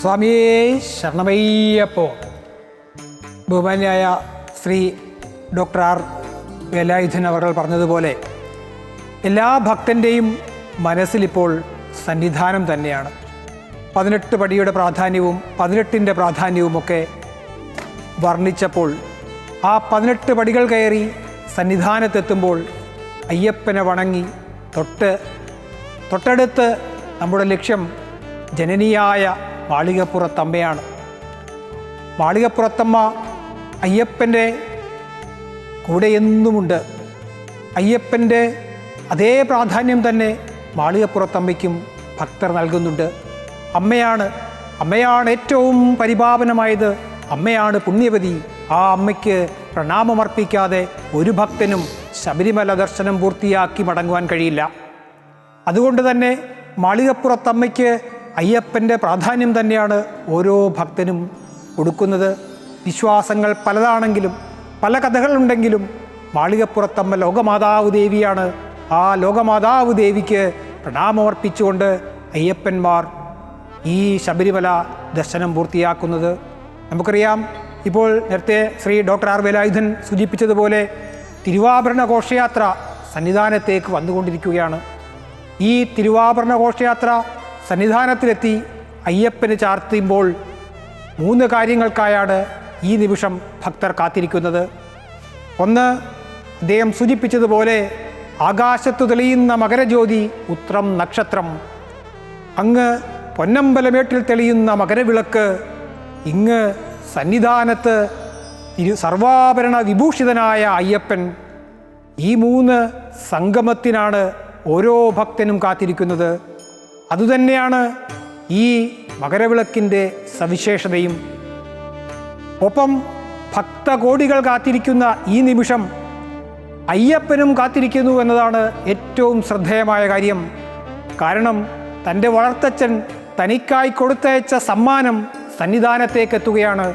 സ്വാമിയേ ശരണമയ്യപ്പോ. ബഹുമാന്യായ ശ്രീ ഡോക്ടർ ആർ. വേലായുധൻ അവർ പറഞ്ഞതുപോലെ എല്ലാ ഭക്തന്റെയും മനസ്സിലിപ്പോൾ സന്നിധാനം തന്നെയാണ്. പതിനെട്ട് പടിയുടെ പ്രാധാന്യവും പതിനെട്ടിന്റെ പ്രാധാന്യവുമൊക്കെ വർണിച്ചപ്പോൾ ആ പതിനെട്ട് പടികൾ കയറി സന്നിധാനത്തെത്തുമ്പോൾ അയ്യപ്പനെ വണങ്ങി തൊട്ട് തൊട്ടടുത്ത് നമ്മുടെ ലക്ഷ്യം ജനനിയായ മാളികപ്പുറത്തമ്മയാണ്. മാളികപ്പുറത്തമ്മ അയ്യപ്പന്റെ കൂടെ എന്നുമുണ്ട്. അയ്യപ്പന്റെ അതേ പ്രാധാന്യം തന്നെ മാളികപ്പുറത്തമ്മയ്ക്കും ഭക്തർ നൽകുന്നുണ്ട്. അമ്മയാണ് അമ്മയാണ് ഏറ്റവും പരിപാവനമായത് അമ്മയാണ് പുണ്യവതി. ആ അമ്മയ്ക്ക് പ്രണാമമർപ്പിക്കാതെ ഒരു ഭക്തനും ശബരിമല ദർശനം പൂർത്തിയാക്കി മടങ്ങുവാൻ കഴിയില്ല. അതുകൊണ്ട് തന്നെ മാളികപ്പുറത്തമ്മയ്ക്ക് അയ്യപ്പന്റെ പ്രാധാന്യം തന്നെയാണ് ഓരോ ഭക്തനും കൊടുക്കുന്നത്. വിശ്വാസങ്ങൾ പലതാണെങ്കിലും പല കഥകളുണ്ടെങ്കിലും മാളികപ്പുറത്തമ്മ ലോകമാതാവ് ദേവിയാണ്. ആ ലോകമാതാവ് ദേവിക്ക് പ്രണാമമർപ്പിച്ചുകൊണ്ട് അയ്യപ്പന്മാർ ഈ ശബരിമല ദർശനം പൂർത്തിയാക്കുന്നത്. നമുക്കറിയാം ഇപ്പോൾ നേരത്തെ ശ്രീ ഡോക്ടർ ആർ വേലായുധൻ സൂചിപ്പിച്ചതുപോലെ തിരുവാഭരണ ഘോഷയാത്ര സന്നിധാനത്തേക്ക് വന്നുകൊണ്ടിരിക്കുകയാണ്. ഈ തിരുവാഭരണ ഘോഷയാത്ര സന്നിധാനത്തിലെത്തി അയ്യപ്പന് ചാർത്തുമ്പോൾ മൂന്ന് കാര്യങ്ങൾക്കായാണ് ഈ നിമിഷം ഭക്തർ കാത്തിരിക്കുന്നത്. ഒന്ന് അദ്ദേഹം സൂചിപ്പിച്ചതുപോലെ ആകാശത്തു തെളിയുന്ന മകരജ്യോതി ഉത്രം നക്ഷത്രം. അങ്ങ് പൊന്നമ്പലമേട്ടിൽ തെളിയുന്ന മകരവിളക്ക് ഇങ്ങ് സന്നിധാനത്ത് ഇരു സർവാഭരണ വിഭൂഷിതനായ അയ്യപ്പൻ. ഈ മൂന്ന് സംഗമത്തിനാണ് ഓരോ ഭക്തനും കാത്തിരിക്കുന്നത്. അതുതന്നെയാണ് ഈ മകരവിളക്കിന്റെ സവിശേഷതയും. ഒപ്പം ഭക്തകോടികൾ കാത്തിരിക്കുന്ന ഈ നിമിഷം അയ്യപ്പനും കാത്തിരിക്കുന്നു എന്നതാണ് ഏറ്റവും ശ്രദ്ധേയമായ കാര്യം. കാരണം തന്റെ വളർത്തച്ഛൻ തനിക്കായി കൊടുത്തയച്ച സമ്മാനം സന്നിധാനത്തേക്ക് എത്തുകയാണ്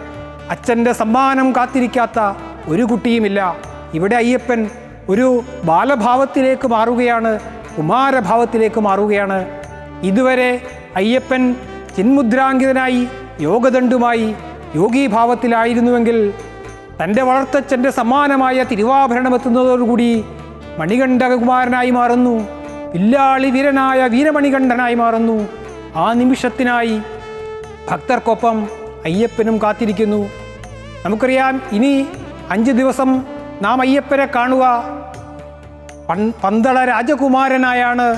അച്ഛന്റെ സമ്മാനം കാത്തിരിക്കാത്ത ഒരു കുട്ടിയുമില്ല. ഇവിടെ അയ്യപ്പൻ ഒരു ബാലഭാവത്തിലേക്ക് മാറുകയാണ് കുമാരഭാവത്തിലേക്ക് മാറുകയാണ്. ഇതുവരെ അയ്യപ്പൻ ചിന്മുദ്രാങ്കിതനായി യോഗദണ്ഡുമായി യോഗീഭാവത്തിലായിരുന്നുവെങ്കിൽ തന്റെ വളർത്തച്ഛന്റെ സമ്മാനമായ തിരുവാഭരണം എത്തുന്നതോടുകൂടി മണികണ്ഠകുമാരനായി മാറുന്നു. വില്ലാളി വീരനായ വീരമണികണ്ഠനായി മാറുന്നു. ആ നിമിഷത്തിനായി ഭക്തർക്കൊപ്പം അയ്യപ്പനും കാത്തിരിക്കുന്നു. നമുക്കറിയാം ഇനി അഞ്ച് ദിവസം നാം അയ്യപ്പനെ കാണുക. പന്തള രാജകുമാരനായാണ്.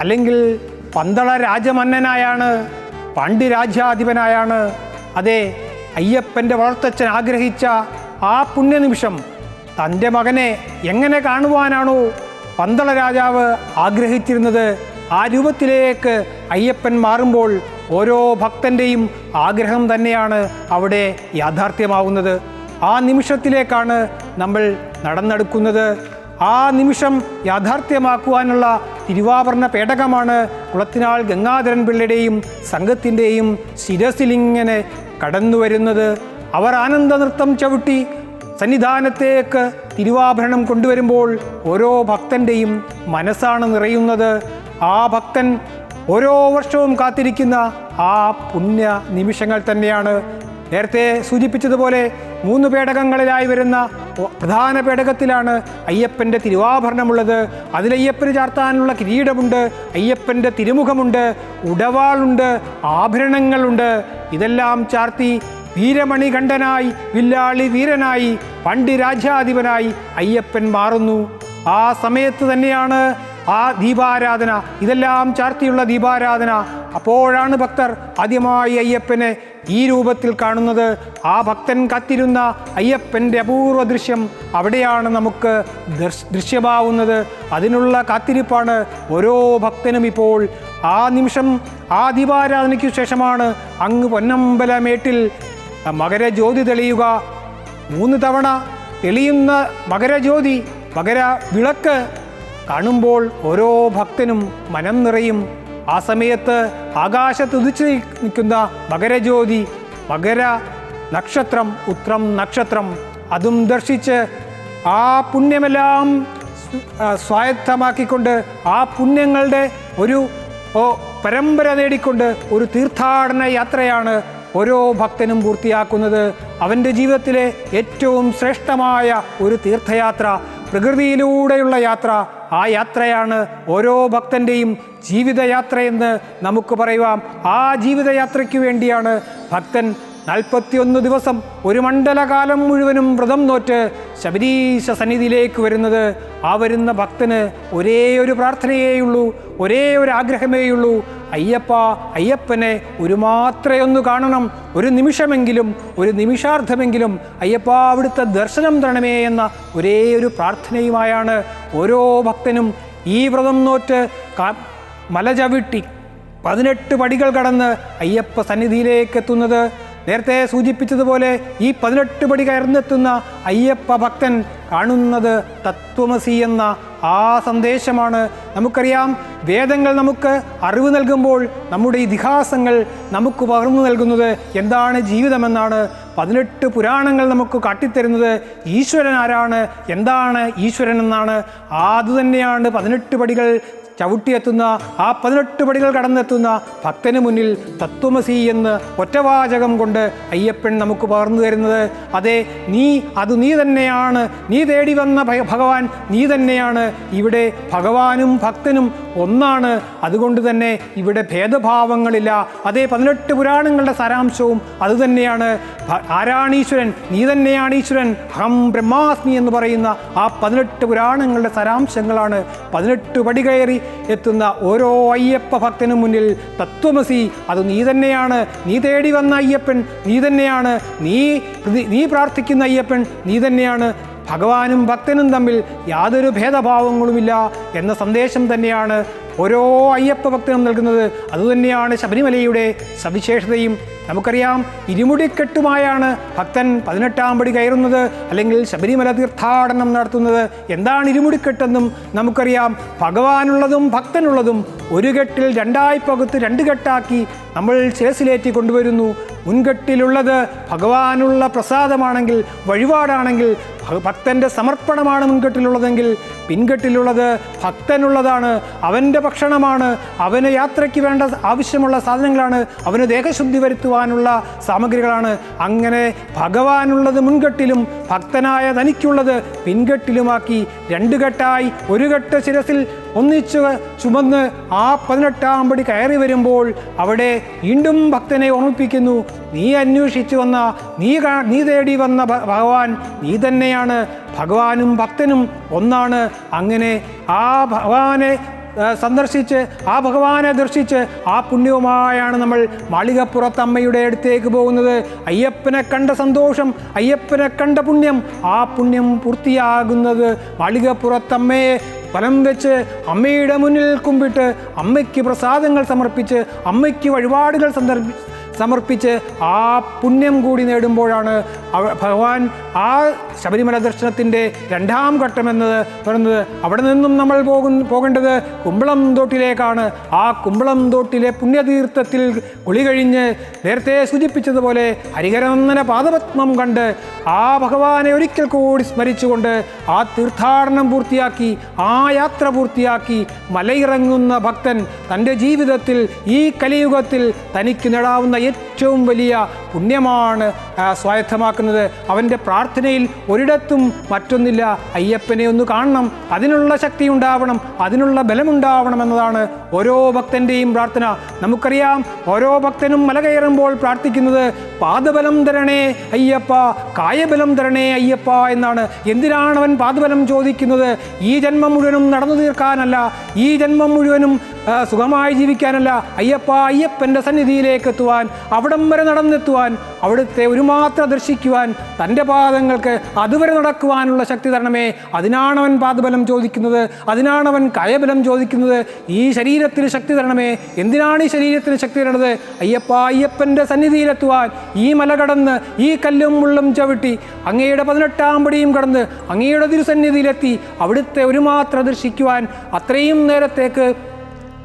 അല്ലെങ്കിൽ പന്തള രാജമന്നനായാണ് പാണ്ഡ്യരാജ്യാധിപനായാണ് അതെ അയ്യപ്പന്റെ വളർത്തച്ഛൻ ആഗ്രഹിച്ച ആ പുണ്യനിമിഷം തന്റെ മകനെ എങ്ങനെ കാണുവാനാണോ പന്തള രാജാവ് ആഗ്രഹിച്ചിരുന്നത്. ആ രൂപത്തിലേക്ക് അയ്യപ്പൻ മാറുമ്പോൾ ഓരോ ഭക്തന്റെയും ആഗ്രഹം തന്നെയാണ് അവിടെ യാഥാർത്ഥ്യമാവുന്നത്. ആ നിമിഷത്തിലേക്കാണ് നമ്മൾ നടന്നെടുക്കുന്നത്. ആ നിമിഷം യാഥാർത്ഥ്യമാക്കുവാനുള്ള തിരുവാഭരണ പേടകമാണ് കുളത്തിനാൾ ഗംഗാധരൻ പിള്ളയുടെയും സംഘത്തിന്റെയും ശിരസിലിങ്ങനെ കടന്നു വരുന്നത് അവർ ആനന്ദ നൃത്തം ചവിട്ടി സന്നിധാനത്തേക്ക് തിരുവാഭരണം കൊണ്ടുവരുമ്പോൾ ഓരോ ഭക്തന്റെയും മനസ്സാണ് നിറയുന്നത്. ആ ഭക്തൻ ഓരോ വർഷവും കാത്തിരിക്കുന്ന ആ പുണ്യ നിമിഷങ്ങൾ തന്നെയാണ്. നേരത്തെ സൂചിപ്പിച്ചതുപോലെ മൂന്ന് പേടകങ്ങളിലായി വരുന്ന പ്രധാന പേടകത്തിലാണ് അയ്യപ്പന്റെ തിരുവാഭരണമുള്ളത്. അതിലയ്യപ്പന് ചാർത്താനുള്ള കിരീടമുണ്ട് അയ്യപ്പന്റെ തിരുമുഖമുണ്ട് ഉടവാളുണ്ട് ആഭരണങ്ങളുണ്ട്. ഇതെല്ലാം ചാർത്തി വീരമണികണ്ഠനായി വില്ലാളി വീരനായി പണ്ടി രാജ്യാധിപനായി അയ്യപ്പൻ മാറുന്നു. ആ സമയത്ത് തന്നെയാണ് ആ ദീപാരാധന. ഇതെല്ലാം ചാർത്തിയുള്ള ദീപാരാധന. അപ്പോഴാണ് ഭക്തർ ആദ്യമായി അയ്യപ്പനെ ഈ രൂപത്തിൽ കാണുന്നത്. ആ ഭക്തൻ കാത്തിരുന്ന അയ്യപ്പന്റെ അപൂർവ ദൃശ്യം അവിടെയാണ് നമുക്ക് ദൃശ്- ദൃശ്യമാവുന്നത്. അതിനുള്ള കാത്തിരിപ്പാണ് ഓരോ ഭക്തനും ഇപ്പോൾ. ആ നിമിഷം ആ ദീപാരാധനയ്ക്കു ശേഷമാണ് അങ്ങ് പൊന്നമ്പലമേട്ടിൽ മകരജ്യോതി തെളിയുക. മൂന്ന് തവണ തെളിയുന്ന മകരജ്യോതി മകര വിളക്ക് കാണുമ്പോൾ ഓരോ ഭക്തനും മനം നിറയും. ആ സമയത്ത് ആകാശത്ത് ഉദിച്ചു നിൽക്കുന്ന മകരജ്യോതി മകര നക്ഷത്രം ഉത്രം നക്ഷത്രം അതും ദർശിച്ച് ആ പുണ്യമെല്ലാം സ്വായത്തമാക്കിക്കൊണ്ട് ആ പുണ്യങ്ങളുടെ ഒരു പരമ്പര നേടിക്കൊണ്ട് ഒരു തീർത്ഥാടന യാത്രയാണ് ഓരോ ഭക്തനും പൂർത്തിയാക്കുന്നത്. അവന്റെ ജീവിതത്തിലെ ഏറ്റവും ശ്രേഷ്ഠമായ ഒരു തീർത്ഥയാത്ര പ്രകൃതിയിലൂടെയുള്ള യാത്ര. ആ യാത്രയാണ് ഓരോ ഭക്തന്റെയും ജീവിതയാത്രയെന്ന് നമുക്ക് പറയുവാം. ആ ജീവിതയാത്രയ്ക്ക് വേണ്ടിയാണ് ഭക്തൻ നാൽപ്പത്തിയൊന്ന് ദിവസം ഒരു മണ്ഡലകാലം മുഴുവനും വ്രതം നോറ്റ് ശബരീശ സന്നിധിയിലേക്ക് വരുന്നത്. ആ വരുന്ന ഭക്തന് ഒരേ ഒരു പ്രാർത്ഥനയേയുള്ളൂ ഒരേ ഒരു ആഗ്രഹമേയുള്ളൂ അയ്യപ്പ അയ്യപ്പനെ ഒരു മാത്രമേ ഒന്ന് കാണണം. ഒരു നിമിഷമെങ്കിലും ഒരു നിമിഷാർത്ഥമെങ്കിലും അയ്യപ്പ അവിടുത്തെ ദർശനം തരണമേ എന്ന ഒരേ ഒരു പ്രാർത്ഥനയുമായാണ് ഓരോ ഭക്തനും ഈ വ്രതം നോറ്റ് മല ചവിട്ടി പതിനെട്ട് പടികൾ കടന്ന് അയ്യപ്പ സന്നിധിയിലേക്ക് എത്തുന്നത്. നേരത്തെ സൂചിപ്പിച്ചതുപോലെ ഈ പതിനെട്ട് പടി കയർന്നെത്തുന്ന അയ്യപ്പ ഭക്തൻ കാണുന്നത് തത്വമസി എന്ന ആ സന്ദേശമാണ്. നമുക്കറിയാം വേദങ്ങൾ നമുക്ക് അറിവ് നൽകുമ്പോൾ നമ്മുടെ ഇതിഹാസങ്ങൾ നമുക്ക് പകർന്നു നൽകുന്നത് എന്താണ് ജീവിതമെന്നാണ്. പതിനെട്ട് പുരാണങ്ങൾ നമുക്ക് കാട്ടിത്തരുന്നത് ഈശ്വരൻ ആരാണ് എന്താണ് ഈശ്വരൻ എന്നാണ്. അതുതന്നെയാണ് പതിനെട്ട് പടികൾ ചവിട്ടിയെത്തുന്ന ആ പതിനെട്ട് പടികൾ കടന്നെത്തുന്ന ഭക്തന് മുന്നിൽ തത്വമസി എന്ന് ഒറ്റവാചകം കൊണ്ട് അയ്യപ്പൻ നമുക്ക് പകർന്നു തരുന്നത്. അതെ നീ അത് നീ തന്നെയാണ്. നീ തേടി വന്ന ഭഗവാൻ നീ തന്നെയാണ്. ഇവിടെ ഭഗവാനും ഭക്തനും ഒന്നാണ്. അതുകൊണ്ട് തന്നെ ഇവിടെ ഭേദഭാവങ്ങളില്ല. അതേ പതിനെട്ട് പുരാണങ്ങളുടെ സാരാംശവും അതുതന്നെയാണ് ആരാണീശ്വരൻ നീ തന്നെയാണ് ഈശ്വരൻ ഹം ബ്രഹ്മാസ്മി എന്ന് പറയുന്ന ആ പതിനെട്ട് പുരാണങ്ങളുടെ സാരാംശങ്ങളാണ്. പതിനെട്ട് പടി കയറി എത്തുന്ന ഓരോ അയ്യപ്പ ഭക്തനും മുന്നിൽ തത്വമസി അത് നീ തന്നെയാണ് നീ തേടി വന്ന അയ്യപ്പൻ നീ തന്നെയാണ് നീ നീ പ്രാർത്ഥിക്കുന്ന അയ്യപ്പൻ നീ തന്നെയാണ് ഭഗവാനും ഭക്തനും തമ്മിൽ യാതൊരു ഭേദഭാവങ്ങളുമില്ല എന്ന സന്ദേശം തന്നെയാണ് ഓരോ അയ്യപ്പ ഭക്തനും നൽകുന്നത് അതുതന്നെയാണ് ശബരിമലയുടെ സവിശേഷതയും. നമുക്കറിയാം ഇരുമുടിക്കെട്ടുമായാണ് ഭക്തൻ പതിനെട്ടാം പടി കയറുന്നത് അല്ലെങ്കിൽ ശബരിമല തീർത്ഥാടനം നടത്തുന്നത്. എന്താണ് ഇരുമുടിക്കെട്ടെന്നും നമുക്കറിയാം. ഭഗവാനുള്ളതും ഭക്തനുള്ളതും ഒരു കെട്ടിൽ രണ്ടായി പകുത്ത് രണ്ട് കെട്ടാക്കി നമ്മൾ ശിരസിലേറ്റി കൊണ്ടുവരുന്നു. മുൻകെട്ടിലുള്ളത് ഭഗവാനുള്ള പ്രസാദമാണെങ്കിൽ വഴിപാടാണെങ്കിൽ ഭക്തന്റെ സമർപ്പണമാണ് മുൻകെട്ടിലുള്ളതെങ്കിൽ പിൻകെട്ടിലുള്ളത് ഭക്തനുള്ളതാണ് അവന്റെ ഭക്ഷണമാണ് അവന് യാത്രയ്ക്ക് വേണ്ട ആവശ്യമുള്ള സാധനങ്ങളാണ് അവന് ദേഹശുദ്ധി വരുത്തുവാനുള്ള സാമഗ്രികളാണ്. അങ്ങനെ ഭഗവാനുള്ളത് മുൻകെട്ടിലും ഭക്തനായ തനിക്കുള്ളത് പിൻകെട്ടിലുമാക്കി രണ്ട് കെട്ടായി ഒരു കെട്ട് ശിരസിൽ ഒന്നിച്ച് ചുമന്ന് ആ പതിനെട്ടാം പടി കയറി വരുമ്പോൾ അവിടെ വീണ്ടും ഭക്തനെ ഓർമ്മിപ്പിക്കുന്നു. നീ അന്വേഷിച്ചു വന്ന നീ നീ തേടി വന്ന ഭഗവാൻ നീ തന്നെയാണ്. ഭഗവാനും ഭക്തനും ഒന്നാണ്. അങ്ങനെ ആ ഭഗവാനെ സന്ദർശിച്ച് ആ ഭഗവാനെ ദർശിച്ച് ആ പുണ്യവുമായാണ് നമ്മൾ മാളികപ്പുറത്തമ്മയുടെ അടുത്തേക്ക് പോകുന്നത്. അയ്യപ്പനെ കണ്ട സന്തോഷം അയ്യപ്പനെ കണ്ട പുണ്യം ആ പുണ്യം പൂർത്തിയാകുന്നത് മാളികപ്പുറത്തമ്മയെ ഫലം വെച്ച് അമ്മയുടെ മുന്നിൽ കുമ്പിട്ട് അമ്മയ്ക്ക് പ്രസാദങ്ങൾ സമർപ്പിച്ച് അമ്മയ്ക്ക് വഴിപാടുകൾ സന്ദർഭി സമർപ്പിച്ച് ആ പുണ്യം കൂടി നേടുമ്പോഴാണ് ഭഗവാൻ ആ ശബരിമല ദർശനത്തിന്റെ രണ്ടാം ഘട്ടമെന്നത് പറയുന്നത്. അവിടെ നിന്നും നമ്മൾ പോകും പോകേണ്ടത് കുമ്പളം തോട്ടിലേക്കാണ്. ആ കുമ്പളം തോട്ടിലെ പുണ്യതീർത്ഥത്തിൽ കുളി കഴിഞ്ഞ് നേരത്തെ സൂചിപ്പിച്ചതുപോലെ ഹരികരനന്ദന പാദപത്മം കണ്ട് ആ ഭഗവാനെ ഒരിക്കൽ കൂടി സ്മരിച്ചുകൊണ്ട് ആ തീർത്ഥാടനം പൂർത്തിയാക്കി ആ യാത്ര പൂർത്തിയാക്കി മലയിറങ്ങുന്ന ഭക്തൻ തന്റെ ജീവിതത്തിൽ ഈ കലിയുഗത്തിൽ തനിക്ക് നേടാവുന്ന ഏറ്റവും വലിയ പുണ്യമാണ് സ്വായത്തമാക്കുന്നത്. അവന്റെ പ്രാർത്ഥനയിൽ ഒരിടത്തും മറ്റൊന്നില്ല. അയ്യപ്പനെ ഒന്ന് കാണണം. അതിനുള്ള ശക്തി ഉണ്ടാവണം. അതിനുള്ള ബലമുണ്ടാവണം എന്നതാണ് ഓരോ ഭക്തന്റെയും പ്രാർത്ഥന. നമുക്കറിയാം ഓരോ ഭക്തനും മല കയറുമ്പോൾ പ്രാർത്ഥിക്കുന്നത് പാദബലം തരണേ അയ്യപ്പ കായബലം തരണേ അയ്യപ്പ എന്നാണ്. എന്തിനാണ് അവൻ പാദബലം ചോദിക്കുന്നത്? ഈ ജന്മം മുഴുവനും നടന്നു തീർക്കാനല്ല. ഈ ജന്മം മുഴുവനും സുഖമായി ജീവിക്കാനല്ല. അയ്യപ്പ അയ്യപ്പന്റെ സന്നിധിയിലേക്ക് എത്തുവാൻ അവിടം വരെ നടന്നെത്തുവാൻ അവിടുത്തെ ഒരു മാത്ര ദർശിക്കുവാൻ തന്റെ പാദങ്ങൾക്ക് അതുവരെ നടക്കുവാനുള്ള ശക്തി തരണമേ. അതിനാണവൻ പാദബലം ചോദിക്കുന്നത് അതിനാണവൻ കയബലം ചോദിക്കുന്നത്. ഈ ശരീരത്തിന് ശക്തി തരണമേ. എന്തിനാണ് ഈ ശരീരത്തിന് ശക്തി തരണത്? അയ്യപ്പ അയ്യപ്പന്റെ സന്നിധിയിലെത്തുവാൻ ഈ മല കടന്ന് ഈ കല്ലും മുള്ളും ചവിട്ടി അങ്ങയുടെ പതിനെട്ടാം പടിയും കടന്ന് അങ്ങയുടെ തിരുസന്നിധിയിലെത്തി അവിടുത്തെ ഒരു മാത്ര ദർശിക്കുവാൻ അത്രയും നേരത്തേക്ക്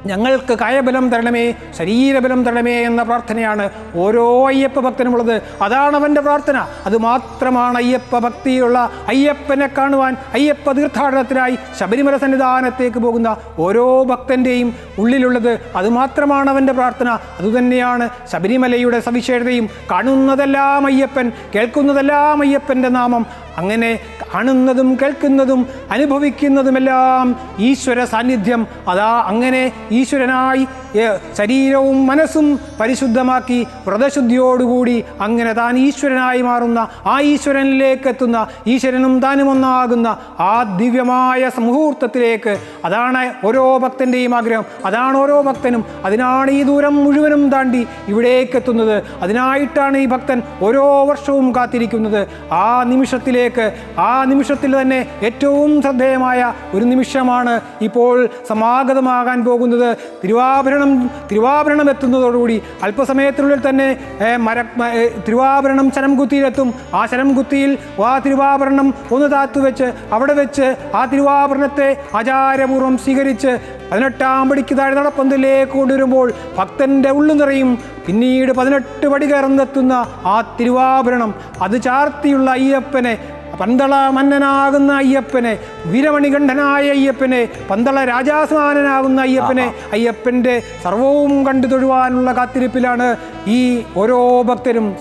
ഞങ്ങൾക്ക് കായബലം തരണമേ ശരീരബലം തരണമേ എന്ന പ്രാർത്ഥനയാണ് ഓരോ അയ്യപ്പ ഭക്തനുമുള്ളത്. അതാണ് അവന്റെ പ്രാർത്ഥന. അതുമാത്രമാണ് അയ്യപ്പ ഭക്തിയുള്ള അയ്യപ്പനെ കാണുവാൻ അയ്യപ്പ തീർത്ഥാടനത്തിനായി ശബരിമല സന്നിധാനത്തേക്ക് പോകുന്ന ഓരോ ഭക്തന്റെയും ഉള്ളിലുള്ളത്. അതുമാത്രമാണ് അവന്റെ പ്രാർത്ഥന. അതുതന്നെയാണ് ശബരിമലയുടെ സവിശേഷതയും. കാണുന്നതെല്ലാം അയ്യപ്പൻ കേൾക്കുന്നതെല്ലാം അയ്യപ്പന്റെ നാമം. അങ്ങനെ കാണുന്നതും കേൾക്കുന്നതും അനുഭവിക്കുന്നതുമെല്ലാം ഈശ്വര സാന്നിധ്യം. അതാ അങ്ങനെ ഈശ്വരനായി ശരീരവും മനസ്സും പരിശുദ്ധമാക്കി വ്രതശുദ്ധിയോടുകൂടി അങ്ങനെ താൻ ഈശ്വരനായി മാറുന്ന ആ ഈശ്വരനിലേക്ക് എത്തുന്ന ഈശ്വരനും താനും ഒന്നാകുന്ന ആ ദിവ്യമായ മുഹൂർത്തത്തിലേക്ക് അതാണ് ഓരോ ഭക്തന്റെയും ആഗ്രഹം. അതാണ് ഓരോ ഭക്തനും. അതിനാണ് ഈ ദൂരം മുഴുവനും താണ്ടി ഇവിടേക്കെത്തുന്നത്. അതിനായിട്ടാണ് ഈ ഭക്തൻ ഓരോ വർഷവും കാത്തിരിക്കുന്നത്. ആ നിമിഷത്തിലേക്ക് ആ നിമിഷത്തിൽ തന്നെ ഏറ്റവും ശ്രദ്ധേയമായ ഒരു നിമിഷമാണ് ഇപ്പോൾ സമാഗതമാകാൻ പോകുന്നത്. തിരുവാഭരണം തിരുവാഭരണം എത്തുന്നതോടുകൂടി അല്പസമയത്തിനുള്ളിൽ തന്നെ മര തിരുവാഭരണം ശരം കുത്തിയിലെത്തും ആ ശരം കുത്തിയിൽ ആ തിരുവാഭരണം ഒന്ന് താത്തു വെച്ച് അവിടെ വെച്ച് ആ തിരുവാഭരണത്തെ ആചാരപൂർവം സ്വീകരിച്ച് പതിനെട്ടാം പടിക്ക് താഴെ നടപ്പന്തലിലേക്ക് കൊണ്ടുവരുമ്പോൾ ഭക്തന്റെ ഉള്ളു നിറയും. പിന്നീട് പതിനെട്ട് പടി കയർന്നെത്തുന്ന ആ തിരുവാഭരണം അത് ചാർത്തിയുള്ള അയ്യപ്പനെ പന്തള മന്നനാകുന്ന അയ്യപ്പനെ വീരമണികണ്ഠനായ അയ്യപ്പനെ പന്തള രാജാസ്മാനനാകുന്ന അയ്യപ്പനെ അയ്യപ്പന്റെ സർവവും കണ്ടു തൊഴുവാനുള്ള കാത്തിരിപ്പിലാണ് ഈ ഓരോ ഭക്തരും.